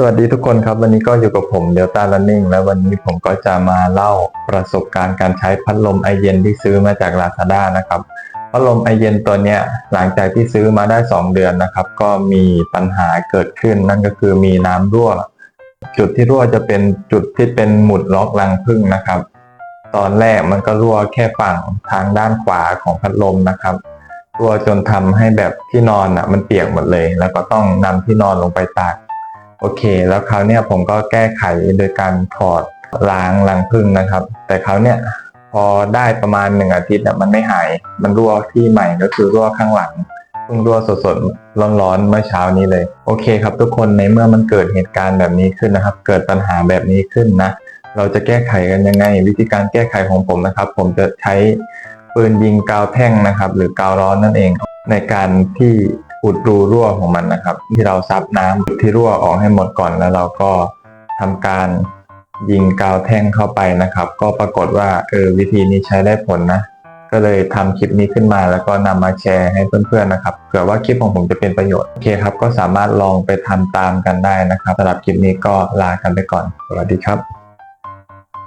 สวัสดีทุกคนครับ วันนี้ก็อยู่กับผมเดลต้า r ันนิ่งและวันนี้ผมก็จะมาเล่าประสบการณ์การใช้พัดลมไอเย็นที่ซื้อมาจาก Lazada นะครับพัดลมไอเย็นตัวเนี้ยหลังจากที่ซื้อมาได้ 2 เดือนนะครับ ก็มีปัญหาเกิดขึ้นนั่นก็คือมีน้ำรั่ว จุดที่รั่วจะเป็นจุดที่เป็นหมุดล็อกรังผึ้งนะครับ ตอนแรกมันก็รั่วแค่ฝั่งทางด้านขวาของพัดลมนะครับรั่วจนทำให้แบบที่นอนอะมันเปียกหมดเลย แล้วก็ต้องนำที่นอนลงไปตาก โอเค แล้วคราวเนี้ยผมก็แก้ไขโดยการถอดล้างรังผึ้งนะครับ แต่คราวเนี้ยพอได้ประมาณหนึ่งอาทิตย์อะมันไม่หาย มันรั่วที่ใหม่ก็คือรั่วข้างหลังเพิ่งรั่วสดๆร้อนๆเมื่อเช้านี้เลย โอเคครับทุกคนในเมื่อมันเกิดเหตุการณ์แบบนี้ขึ้นนะครับ เกิดปัญหาแบบนี้ขึ้นนะ เราจะแก้ไขกันยังไง วิธีการแก้ไขของผมนะครับ ผมจะใช้ปืนยิงกาวแท่งนะครับ หรือกาวร้อนนั่นเองในการที่ อุดรูรั่วของมันนะครับ ที่เราซับน้ำที่รั่วออกให้หมดก่อนแล้วเราก็ทำการยิงกาวแท่งเข้าไปนะครับ ก็ปรากฏว่าเออวิธีนี้ใช้ได้ผลนะก็เลยทำคลิปนี้ขึ้นมาแล้วก็นำมาแชร์ให้เพื่อนๆนะครับเผื่อว่าคลิปของผมจะเป็นประโยชน์โอเคครับ ก็สามารถลองไปทำตามกันได้นะครับสำหรับคลิปนี้ก็ลากันไปก่อน สวัสดีครับ